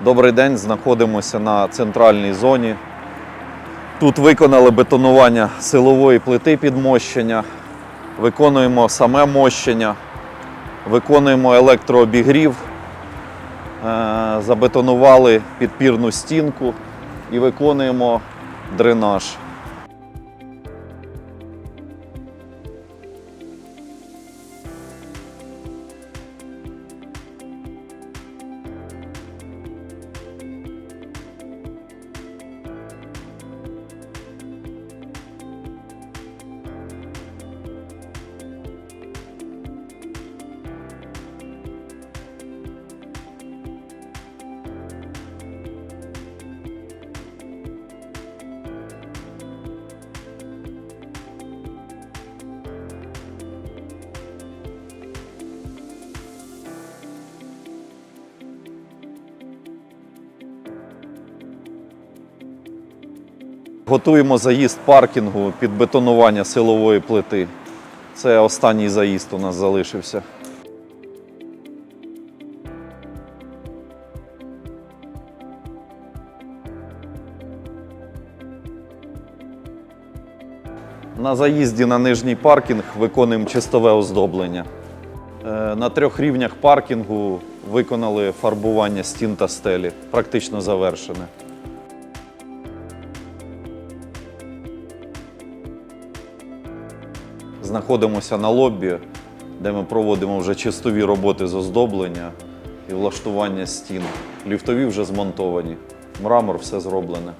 Добрий день, знаходимося на центральній зоні. Тут виконали бетонування силової плити підмощення, виконуємо саме мощення, виконуємо електрообігрів, е, забетонували підпірну стінку і виконуємо дренаж. Готуємо заїзд паркінгу під бетонування силової плити. Це останній заїзд у нас залишився. На заїзді на нижній паркінг виконуємо чистове оздоблення. Е, На трьох рівнях паркінгу виконали фарбування стін та стелі. Практично завершене. Знаходимося на лобі, де ми проводимо вже чистові роботи з оздоблення і влаштування стін. Ліфтові вже змонтовані. Мрамор все зроблене.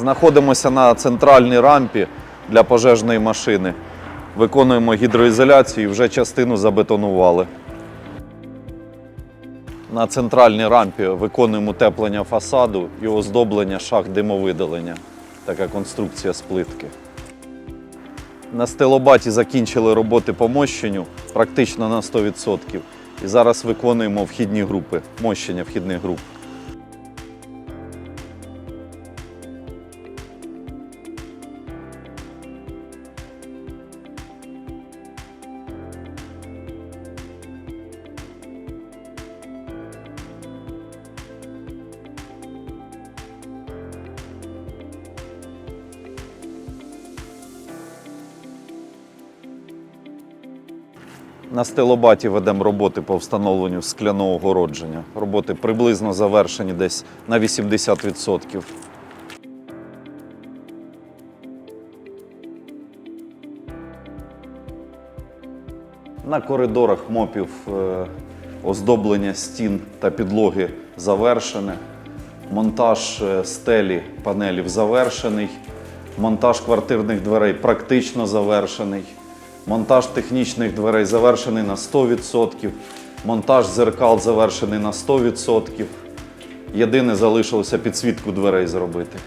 Знаходимося на центральній рампі для пожежної машини. Виконуємо гідроізоляцію і вже частину забетонували. На центральній рампі виконуємо утеплення фасаду і оздоблення шахт димовидалення. Така конструкція з плитки. На стелобаті закінчили роботи по мощенню практично на 100%. І зараз виконуємо вхідні групи, мощення вхідних груп. На стелобаті ведемо роботи по встановленню скляного огородження. Роботи приблизно завершені десь на 80%. На коридорах мопів е, оздоблення стін та підлоги завершене. Монтаж е, стелі панелів завершений. Монтаж квартирних дверей практично завершений. Монтаж технічних дверей завершений на 100%. Монтаж зеркал завершений на 100%. Єдине залишилося підсвітку дверей зробити.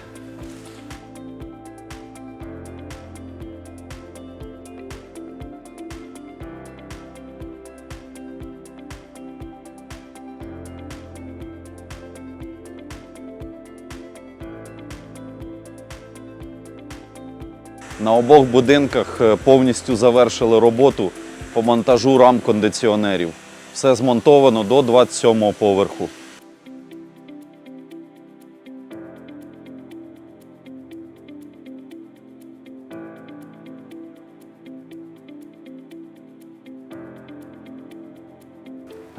На обох будинках е, повністю завершили роботу по монтажу рам кондиціонерів. Все змонтовано до 27-го поверху.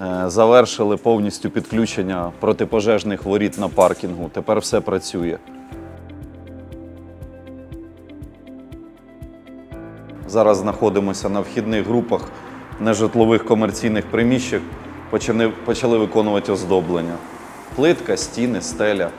Е, Завершили повністю підключення протипожежних воріт на паркінгу. Тепер все працює. Зараз знаходимося на вхідних групах нежитлових комерційних приміщень. Почали, виконувати оздоблення. Плитка, стіни, стеля.